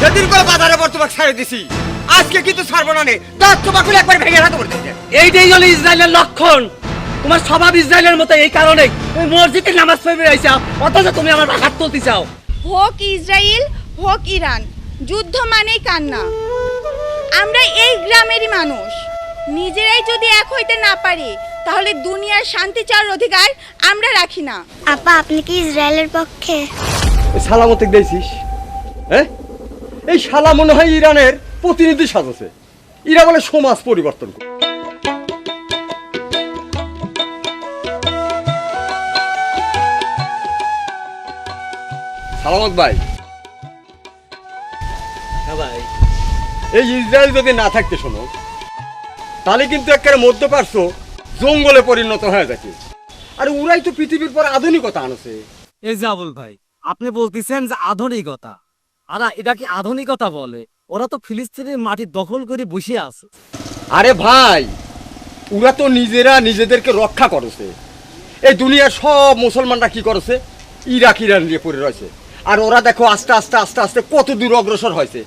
সেদিন করে বাজারে পর তোমাকে ছেড়ে দিছি। আজকে কিন্তু ছাড়বো না নে। দাঁত তোমাকে একবার ভেঙে হাতে করে এইটাই হলো ইসরায়েলের লক্ষণ। তোমার স্বভাব ইসরায়েলের মতো এই কারণে তুমি মসজিদে নামাজ পড়বে আইসাও অথচ তুমি আমার হাত তুলতে চাও। হোক ইসরায়েল হোক ইরান যুদ্ধ মানেই কান্না। আমরা এই গ্রামেরই মানুষ। নিজেরাই যদি এক হইতে না পারি তাহলে দুনিয়ার শান্তি চাওয়ার অধিকার আমরা রাখি না। আপা আপনি কি ইসরায়েলের পক্ষে? সালামতে দিয়েছিস হ্যাঁ? এই শালা মনে হয় ইরানের প্রতিনিধি সাজছে। ইরা বলে সমাজ পরিবর্তন করবে। সালামত ভাই। হ্যাঁ ভাই। এই ইসরায়েল যদি না থাকতে শোনো তাহলে কিন্তু একেবারে মধ্যপ্রাচ্য জঙ্গলে পরিণত হয়ে যাচ্ছে। আর ওরাই তো পৃথিবীর পর আধুনিকতা আনছে। এই যে আবুল ভাই আপনি বলতেছেন যে আধুনিকতা। আর এটা কি আধুনিকতা বলে। ওরা তো ফিলিস্তিনের মাটি দখল করে বসে আছে। আরে ভাই, ওরা তো নিজেরা নিজেদেরকে রক্ষা করেছে। এই দুনিয়ার সব মুসলমানরা কি করেছে? ইরাক, ইরান দিয়ে পড়ে রয়েছে। আর ওরা দেখো আস্তে আস্তে আস্তে আস্তে কত দূর অগ্রসর হয়েছে।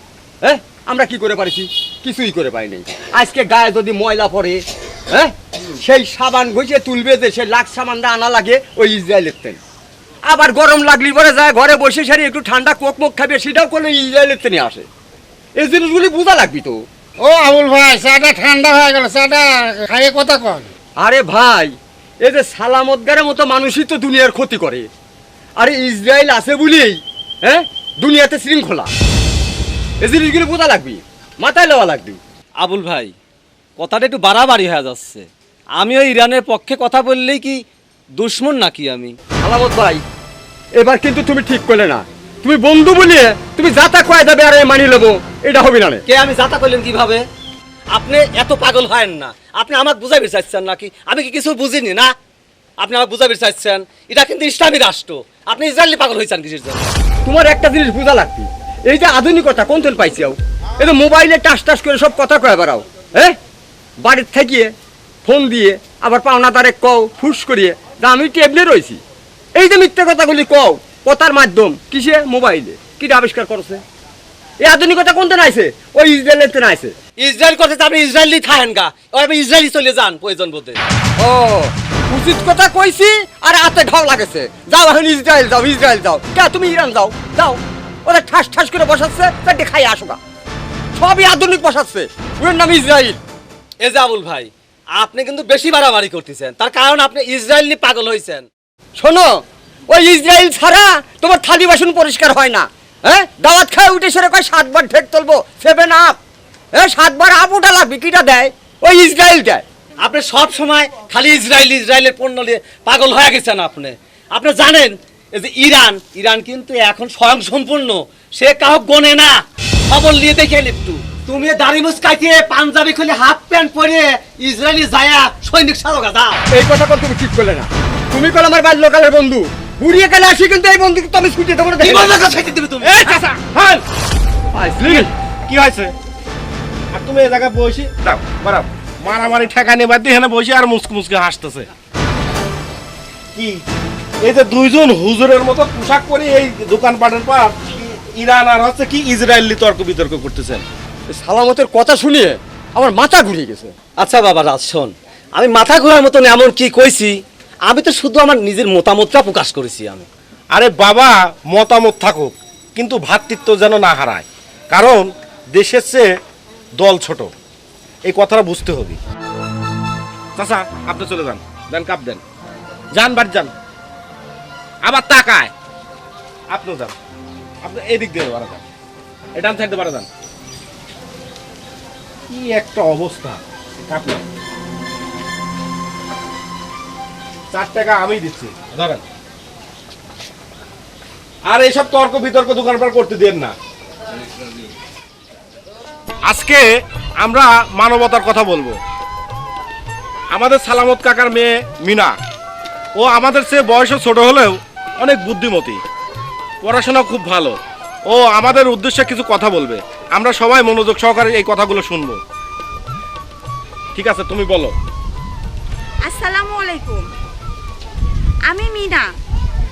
হ্যাঁ? আমরা কি করে পারিছি? কিছুই করে পাইনি আজকে গায়ে যদি ময়লা পড়ে হ্যাঁ? সেই সাবান ঘষে তুলবে যে সে লাখ সাবানটা আনা লাগে, ওই ইসরায়েলের তেল। আবার গরম লাগলি পরে যায় ঘরে বসে সারি একটু ঠান্ডা কোক মুখ খাবে সেটাও কোনো ইসরায়েলের তেলে আসে। এই জিনিসগুলি বোঝা লাগবি তো। ও আবুল ভাই চাটা ঠান্ডা হয়ে গেল চাটা খাইয়ে কথা কন। আরে ভাই এই যে সালামতগারের মতো মানুষই তো দুনিয়ার ক্ষতি করে। আরে ইসরায়েল আছে বলেই হ্যাঁ? দুনিয়াতে শৃঙ্খলা। এই জিনিসগুলি বোঝা লাগবি মাথায় লওয়া লাগবি। আবুল ভাই কথাটা একটু বাড়াবাড়ি হয়ে যাচ্ছে। আমিও ইরানের পক্ষে কথা বললেই কি দুশ্মন নাকি আমি? সালামত ভাই এবার কিন্তু তুমি ঠিক করলে না। তুমি বন্ধু বলিয়ে তুমি যাতা কয়ে দেবে আর মানি নেব এটা হবে না কে আমি যাতা করলেন কীভাবে? আপনি এত পাগল হয় না। আপনি আমাকে বুঝাইতে চাইছেন নাকি? আমি কি কিছু বুঝিনি না? আপনি আমাকে বুঝাবি চাইছেন এটা কিন্তু ইসলামী রাষ্ট্র। আপনি ইসরায়েলি পাগল হয়েছেন কিসের জন্য? তোমার একটা জিনিস বোঝা লাগবি। এই যে আধুনিকতা কোন তেল পাইছি আও? এই যে মোবাইলে টাস টাস করে সব কথা কয়ে বেড়াও হ্যাঁ? বাড়ির থাকিয়ে ফোন দিয়ে আবার পাওনা তারে কও ফুস করিয়ে আমি টেবলে রয়েছি। এই যে মিথ্যে কথাগুলি কও, কথার মাধ্যম কিসে? মোবাইলে। কিটা আবিষ্কার করছে? এই আধুনিকতা কোন তেন আইছে? ওই ইসরায়েলের তেন আইছে। ইসরায়েল করতে তো আপনি ইসরায়েলি থাকেন গা। আপনি ইসরায়েলি চলে যান প্রয়োজন বোধে। ও, উচিত কথা কইছি আর হাতে ঢাও লাগেছে। যাও এখন ইসরায়েল যাও ইসরায়েল যাও। কে, তুমি ইরান যাও যাও। ওদের ঠাস ঠাস করে বসাচ্ছে, চারটে খাই আসো গা। সবই আধুনিক বসাচ্ছে। ওর নাম ইসরায়েল। এ যে ভাই, আপনি কিন্তু বেশি বাড়াবাড়ি করতেছেন। তার কারণ আপনি ইসরায়েলি পাগল হয়েছেন শোনো, ওই ইসরায়েল ছাড়া তোমার থালি বাসন পরিষ্কার হয় না। হ্যাঁ? দাওয়াত খায় উঠে সেরে কয় সাতবার ঢেক তুলবো সেভেন আপ। হ্যাঁ? সাতবার আপ ওটা লাগবে, কিটা দেয়? ওই ইসরায়েল দেয়। আপনি সব সময় খালি ইসরায়েল ইসরায়েলের পণ্য নিয়ে পাগল হয়ে গেছেন আপনি। আপনি জানেন, এই যে ইরান ইরান কিন্তু এখন স্বয়ং সম্পূর্ণ সে কাউ গনে না। খবর নিয়ে দেখেন একটু। তুমি দাড়ি মুচকাইতে পাঞ্জাবি খুলে হাফ প্যান্ট পরে ইসরায়েলি যায়া সৈনিক সারোগা দাও এই কথা কোন তুমি ঠিক করলে না। তুমি কল আমার বাল্যকালের বন্ধু। বুড়িয়ে গেলে আসি কিন্তু এই বন্ধুকে তো আমি ছুটি দেবো না কি দেখে বলবে খাইতে দিবে তুমি? এই চাচা হাল। আসলি কি হয়েছে? আর তুমি এই জায়গায় বসি। দাও বাড়াও। মারামারি ঠেকা নেবার দিয়ে এখানে বসে আর মুসকে মুসকে হাসতেছে। কি? এই যে দুইজন হুজুরের মতো পোশাক পরে এই দোকানপাটের পর ইরান আর হচ্ছে কি ইসরায়েলি তর্ক বিতর্ক করতেছেন। সালামতের কথা শুনিয়ে আমার মাথা ঘুরিয়ে গেছে। আচ্ছা বাবা রাজ শোন। আমি মাথা ঘোরার মতন এমন কি কইছি? আমি তো শুধু আমার নিজের মতামতটা প্রকাশ করেছি আমি। আরে বাবা মতামত থাকুক কিন্তু ভ্রাতৃত্ব যেন না হারায়। কারণ দেশের চেয়ে দল ছোট। এই কথাটা বুঝতে হবে। চাচা আপনি চলে যান। দেন কাপ দেন। যান বাড়ি যান। আবার তাকায়। আপনিও যান। আপনি এদিক দিয়ে বাড়া যান। এটা ডান সাইডে বাড়া যান। কি একটা অবস্থা? চার টাকা আমি দিচ্ছি। ধরেন আর এইসব তর্ক বিতর্ক দোকান পার করতে দেন না। আজকে আমরা মানবতার কথা বলব। আমাদের সালামত কাকার মেয়ে মিনা। ও আমাদের চেয়ে বয়সও ছোট হলেও অনেক বুদ্ধিমতী। পড়াশোনা খুব ভালো। ও আমাদের উদ্দেশ্যে কিছু কথা বলবে। আমরা সবাই মনোযোগ সহকারে এই কথাগুলো শুনব। ঠিক আছে, তুমি বলো। আসসালামু আলাইকুম। আমি মিনা।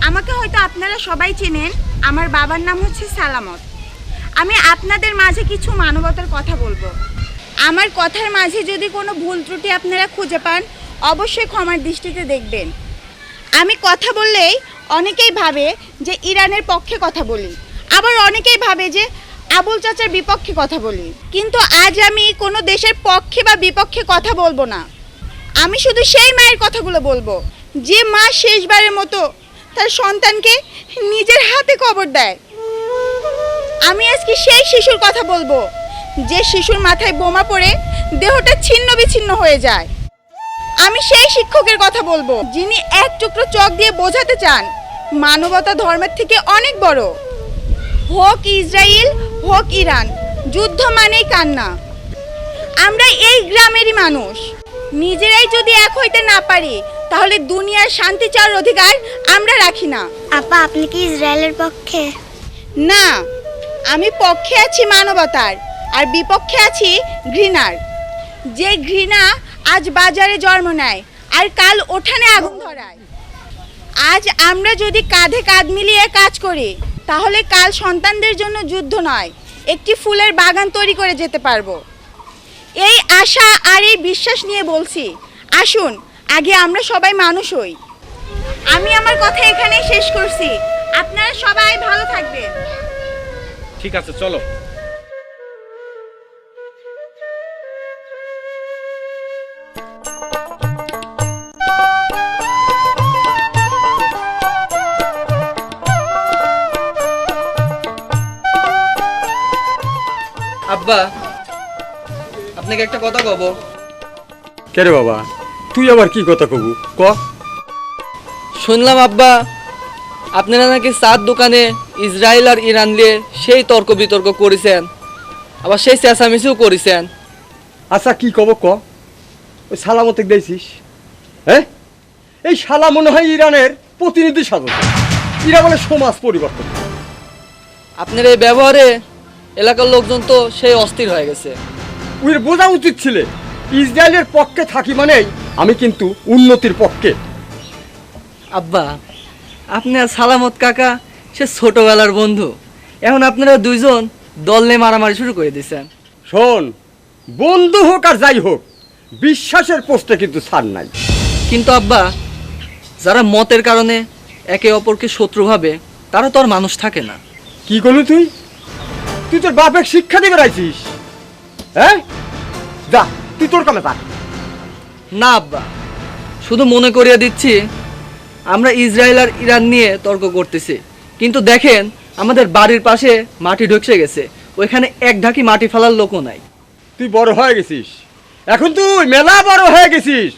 আমাকে হয়তো আপনারা সবাই চেনেন, আমার বাবার নাম হচ্ছে সালামত। আমি আপনাদের মাঝে কিছু মানবতার কথা বলব। আমার কথার মাঝে যদি কোনো ভুল ত্রুটি আপনারা খুঁজে পান, অবশ্যই ক্ষমার দৃষ্টিতে দেখবেন। আমি কথা বললেই অনেকেই ভাবে যে ইরানের পক্ষে কথা বলি। আবার অনেকেই ভাবে যে আবুল চাচার বিপক্ষে কথা বলি। কিন্তু আজ আমি কোনো দেশের পক্ষে বা বিপক্ষে কথা বলব না। আমি শুধু সেই মায়ের কথাগুলো বলব, যে মা শেষবারের মতো তার সন্তানকে নিজের হাতে কবর দেয়। আমি আজকে সেই শিশুর কথা বলব, যে শিশুর মাথায় বোমা পড়ে দেহটা ছিন্ন বিচ্ছিন্ন হয়ে যায়। আমি সেই শিক্ষকের কথা বলব, যিনি এক টুকরো চক দিয়ে বোঝাতে চান, মানবতা ধর্মের থেকে অনেক বড়। হোক ইসরায়েল হোক ইরান। যুদ্ধ মানেই কান্না। আমরা এই গ্রামেরই মানুষ। নিজেরাই যদি এক হইতে না পারি তাহলে দুনিয়ার শান্তি চাওয়ার অধিকার আমরা রাখি না। আপা আপনি কি ইসরায়েলের পক্ষে? না আমি পক্ষে আছি মানবতার আর বিপক্ষে আছি ঘৃণার। যে ঘৃণা আজ বাজারে জন্ম নেয় আর কাল ওঠানে আগুন ধরায়। আজ আমরা যদি কাঁধে কাঁধ মিলিয়ে কাজ করি তাহলে কাল সন্তানদের জন্য যুদ্ধ নয়, একটি ফুলের বাগান তৈরি করে যেতে পারব। এই আশা আর এই বিশ্বাস নিয়ে বলছি, আসুন, আগে আমরা সবাই মানুষ হই। আমি আমার কথা এখানেই শেষ করছি। আপনারা সবাই ভালো থাকবেন। ঠিক আছে, চলো। আব্বা আপনাকে একটা কথা কব। কে রে বাবা? তুই আবার কি কথা কবু? ক। শুনলাম আব্বা আপনারা নাকি সাত দোকানে ইসরায়েল আর ইরান নিয়ে সেই তর্ক বিতর্ক করেছেন আবার সেই চেঁচামেচিও করেছেন। আচ্ছা কি কব ক? ওই সালামতে দেখছিস হ্যাঁ এই শালা মনে হয় ইরানের প্রতিনিধি সাধন ইরা বলে সমাজ পরিবর্তন। আপনার এই ব্যবহারে এলাকার লোকজন তো সেই অস্থির হয়ে গেছে। উইর বোঝা উচিত ছিল ইসরায়েলের পক্ষে থাকি মানেই আমি কিন্তু উন্নতির পক্ষে। আব্বা আপনি আর সালামত কাকা সে ছোটবেলার বন্ধু। এখন আপনারা দুইজন দল নিয়ে মারামারি শুরু করে দিয়েছেন শোন বন্ধু হোক আর যাই হোক বিশ্বাসের পোস্টে কিন্তু ছাড় নাই। কিন্তু আব্বা যারা মতের কারণে একে অপরকে শত্রু ভাবে তারা তো আর মানুষ থাকে না। কি করলি তুই? তুই তোর বাপের শিক্ষা দিয়ে বেড়াইছিস? হ্যাঁ? যা তুই তোর কামে থাক। না আব্বা। শুধু মনে করিয়ে দিচ্ছি আমরা ইসরায়েল আর ইরান নিয়ে তর্ক করতেছি। কিন্তু দেখেন আমাদের বাড়ির পাশে মাটি ঢুকছে গেছে। ওইখানে এক ঢাকি মাটি ফেলার লোকও নাই। তুই বড় হয়ে গেছিস। এখন তুই মেলা বড় হয়ে গেছিস।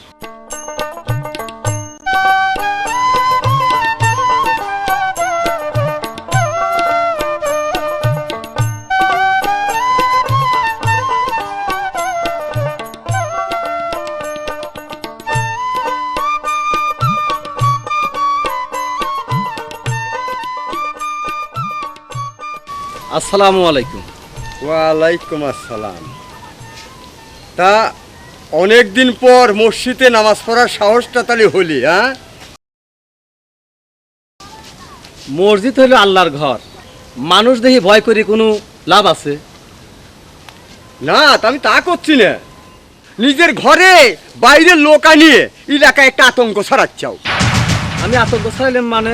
আসসালামু আলাইকুম। ওয়ালাইকুম আসসালাম। তা অনেক দিন পর মসজিদে নামাজ পড়ার সাহসটা তাহলে হলি হ্যাঁ? মসজিদ হলো আল্লাহর ঘর। মানুষ দেখি ভয় করি কোনো লাভ আছে? না তা আমি তা করছি না। নিজের ঘরে বাইরের লোক আনিয়ে এলাকায় একটা আতঙ্ক ছড়াচ্ছাও। আমি আতঙ্ক ছাড়াইলাম মানে?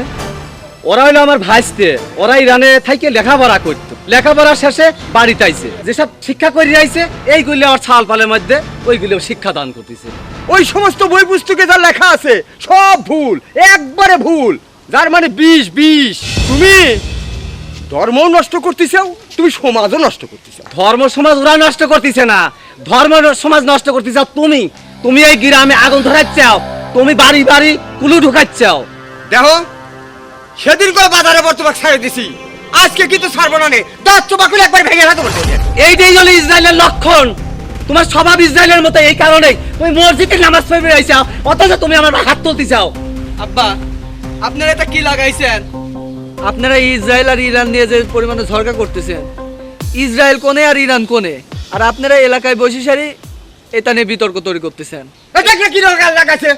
ওরা হলো আমার ভাইস্তে। ওরা ইরানে থাইকে লেখাপড়া করতো। লেখাপড়া শেষে বাড়িতে আইছে যেসব শিক্ষা করে আইছে এইগুলি আমার ছাল পালের মধ্যে ওইগুলো শিক্ষা দান করতেছে। ওই সমস্ত বই পুস্তকে যা লেখা আছে সব ভুল একবারে ভুল। যার মানে বিষ বিষ। তুমি ধর্মও নষ্ট করতেছাও তুমি সমাজও নষ্ট করতেছাও। ধর্ম সমাজ ওরা নষ্ট করতেছে না। ধর্ম সমাজ নষ্ট করতেছে তুমি। তুমি এই গ্রামে আগুন ধরাচ্ছাও। তুমি বাড়ি বাড়ি কুলু ঢুকাচ্ছাও। দেখো সেদিন করে বাজারে পর তোমাকে ছাড়ে দিছি। আজকে কিন্তু ছাড়বো না নে একবার ভেঙে হাতে করতে এইটাই হলো ইসরায়েলের লক্ষণ তোমার স্বভাব ইসরায়েলের মতো এই কারণে তুমি মসজিদে নামাজ পড়বে আইসাও অথচ তুমি আমার হাত তুলতে চাও। আব্বা আপনারা এটা কি লাগাইছেন? আপনারা ইসরায়েল আর ইরান নিয়ে যে পরিমাণে ঝরকা করতেছেন ইসরায়েল কোনে আর ইরান কোনে? আর আপনারা এলাকায় বসে সারি এটা নিয়ে বিতর্ক তৈরি করতেছেন। এটা কি এই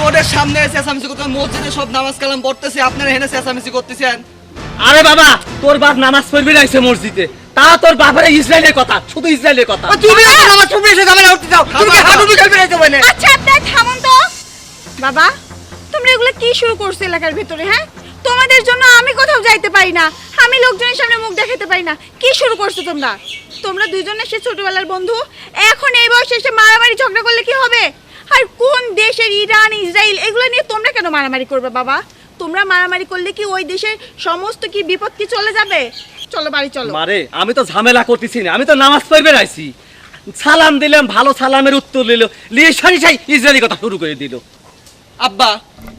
রোডের সামনে চেঁচামেচি করতেছেন মসজিদে সব নামাজ কালাম পড়তেছে আপনারা করতেছেন। আরে বাবা তোর বাপ নামাজ পড়বি রাখছে মসজিদে। তা তোর বাপের ইসরায়েলের কথা শুধু ইসরায়েলের কথা। তুমি আমার এসে ঝামেলা করতে তুমি হাঁটু বিকাল বেড়াইতে পারে আচ্ছা আপনার থামুন তো। বাবা তোমরা এগুলো কি শুরু করছ এলাকার ভিতরে হ্যাঁ? তোমাদের জন্য আমি কোথাও যাইতে পারি না। আমি লোকজনের সামনে মুখ দেখাতে পারি না। কি শুরু করছ তোমরা? তোমরা দুজনে সে ছোটবেলার বন্ধু। এখন এই বয়সে এসে মারামারি ঝগড়া করলে কি হবে? আর কোন দেশের ইরান ইসরায়েল এগুলো নিয়ে তোমরা কেন মারামারি করবে বাবা? তোমরা মারামারি করলে কি ওই দেশের সমস্ত কি বিপদ কি চলে যাবে? চলো বাড়ি চলো। মারে আমি তো ঝামেলা করতেছি না আমি তো নামাজ পড়বে রাখছি সালাম দিলাম ভালো সালামের উত্তর নিল লিয়ে সারি সাই ইসরায়েলি কথা শুরু করে দিল। আব্বা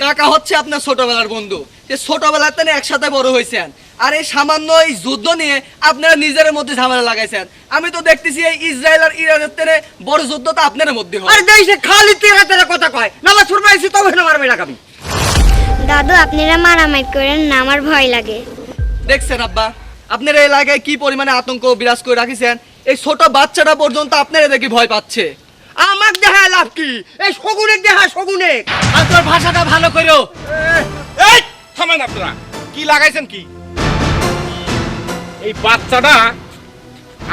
কাকা হচ্ছে আপনার ছোটবেলার বন্ধু। যে ছোটবেলার তেনে একসাথে বড় হয়েছেন। আর এই সামান্য এই যুদ্ধ নিয়ে আপনারা নিজের মধ্যে ঝামেলা লাগাইছেন। আমি তো দেখতেছি এই ইসরায়েল আর ইরানের তেনে বড় যুদ্ধ তো আপনার মধ্যে হয়। আরে দেশে খালি তেরা তেরা কথা কয়। নামাজ পড়বে আইছি তবে না মারবে লাগাবি। দাদু আপনারা মারামারি করেন না আমার ভয় লাগে। দেখছেন আব্বা আপনার এই এলাকায় কি পরিমাণে আতঙ্ক বিরাজ করে রাখিছেন? এই ছোট বাচ্চাটা পর্যন্ত আপনারা দেখি ভয় পাচ্ছে। আমার দেহা লাভ কি? এই শগুনের দেহা শগুনে আর তোর ভাষাটা ভালো করো এই থামেন আপনারা। কি লাগাইছেন কি? এই বাচ্চাটা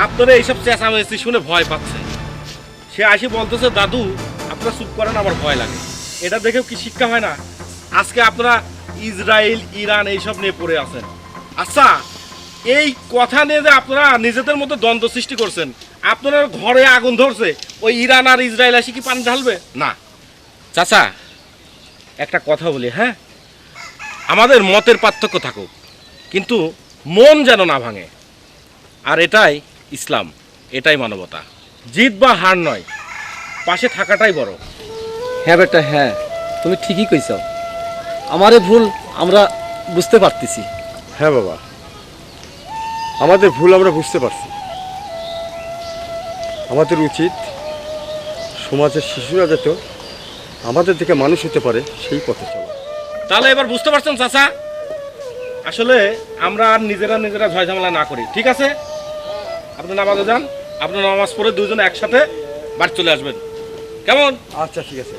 আপনারা এইসব চেঁচামেচি শুনে ভয় পাচ্ছে। সে আসি বলতেছে, দাদু, আপনারা চুপ করেন, আমার ভয় লাগে। এটা দেখেও কি শিক্ষা হয় না? আজকে আপনারা ইসরায়েল, ইরান এইসব নিয়ে পড়ে আছেন। আচ্ছা এই কথা নিয়ে যে আপনারা নিজেদের মধ্যে দ্বন্দ্ব সৃষ্টি করছেন, আপনার ঘরে আগুন ধরছে, ওই ইরান আর ইসরায়েল আসি কি পানি ঢালবে? না। চাচা, একটা কথা বলি হ্যাঁ? আমাদের মতের পার্থক্য থাকুক, কিন্তু মন যেন না ভাঙে। আর এটাই ইসলাম এটাই মানবতা। জিত বা হার নয় পাশে থাকাটাই বড়। হ্যাঁ বেটা হ্যাঁ তুমি ঠিকই কইছ। আমারে ভুল আমরা বুঝতে পারতেছি। হ্যাঁ বাবা আমাদের ভুল আমরা বুঝতে পারছি। আমাদের উচিত সমাজের শিশুরা যাতে আমাদের দিকে মানুষ হতে পারে সেই পথে চলা। তাহলে এবার বুঝতে পারছেন চাচা? আসলে আমরা আর নিজেরা নিজেরা ঝয় ঝামেলা না করি ঠিক আছে? আপনি নামাজে যান আপনার নামাজ পড়ে দুজন একসাথে বাড়ি চলে আসবেন। কেমন? আচ্ছা ঠিক আছে।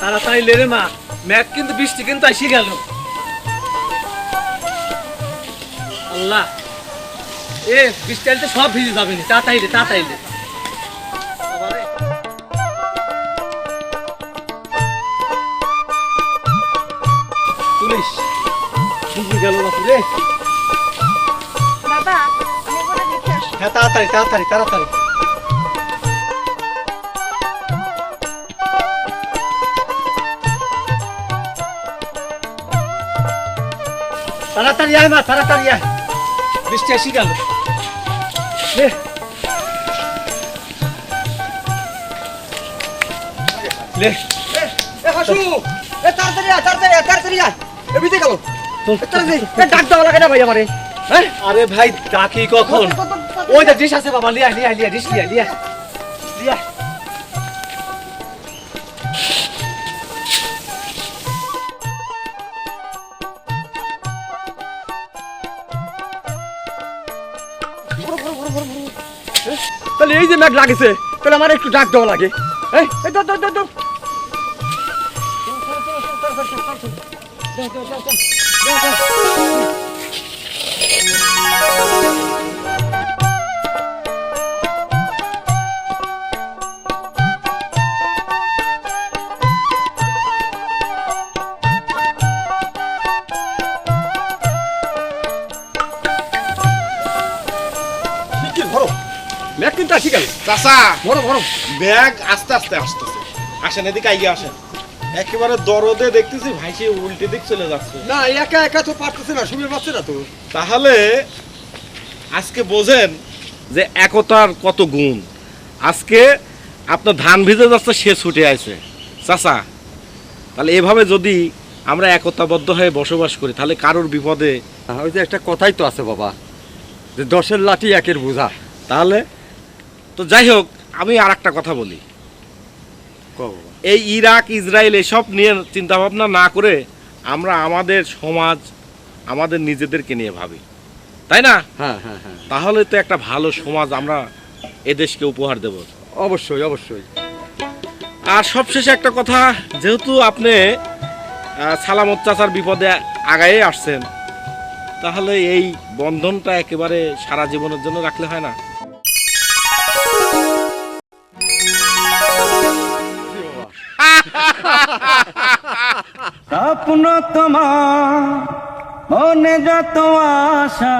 তাড়াতাড়ি লে রে মা ম্যাক কিন্তু বৃষ্টি কিন্তু এসে গেল। আল্লাহ এ বৃষ্টি আনতে সব ভিজে যাবে নি তাড়াতাড়ি লে তাড়াতাড়ি পুলিশ। ভিজে গেল বাপু রে বাবা হ্যাঁ তাড়াতাড়ি তাড়াতাড়ি তাড়াতাড়ি। তাড়াতাড়ি আয় মা তাড়াতাড়ি আয়। বৃষ্টি এসে গেল। লে। লে এ হাসু। এ তাড়াতাড়ি আয় তাড়াতাড়ি আয় তাড়াতাড়ি আয়। বিতে গেল। ডাক দেওয়া লাগে না ভাই আমারে? হ্যাঁ? আরে ভাই ডাকি কখন? ওই যে ডিশ আছে বাবা লিয়া লিয়া লিয়া ডিশ লিয়া লিয়া। লিয়া। তাহলে এই যে ম্যাগ লাগেছে তাহলে আমার একটু ডাক দেওয়া লাগে। এই এই দাও দাও দাও ব্যাগ আস্তে আস্তে আসতেছে আসেন এদিকে আইগে আসেন। একেবারে দরদে দেখতেছি ভাইসে উল্টে দিক চলে যাচ্ছে। না একা একা তো পারতেছে না সুবিধা পাচ্ছে না তো। তাহলে আজকে বোঝেন যে একতার কত গুণ। আজকে আপনার ধান ভিজে যাচ্ছে সে ছুটে আছে চাচা তাহলে এভাবে যদি আমরা একতাবদ্ধ হয়ে বসবাস করি তাহলে কারোর বিপদে? ওই যে একটা কথাই তো আছে বাবা যে দশের লাঠি একের বোঝা। তাহলে তো যাই হোক আমি আর একটা কথা বলি। কও। বাবা এই ইরাক ইসরায়েল এসব নিয়ে চিন্তা ভাবনা না করে আমরা আমাদের সমাজ আমাদের নিজেদেরকে নিয়ে ভাবি। তাই না? হ্যাঁ হ্যাঁ হ্যাঁ। তাহলে তো একটা ভালো সমাজ আমরা এদেশকে উপহার দেব। অবশ্যই অবশ্যই। আর সবশেষে একটা কথা যেহেতু আপনি সালামত চাচার বিপদে আগায়ে আসছেন তাহলে এই বন্ধনটা একেবারে সারা জীবনের জন্য রাখলে হয় না? স্বপ্ন তোমার মনে যত আশা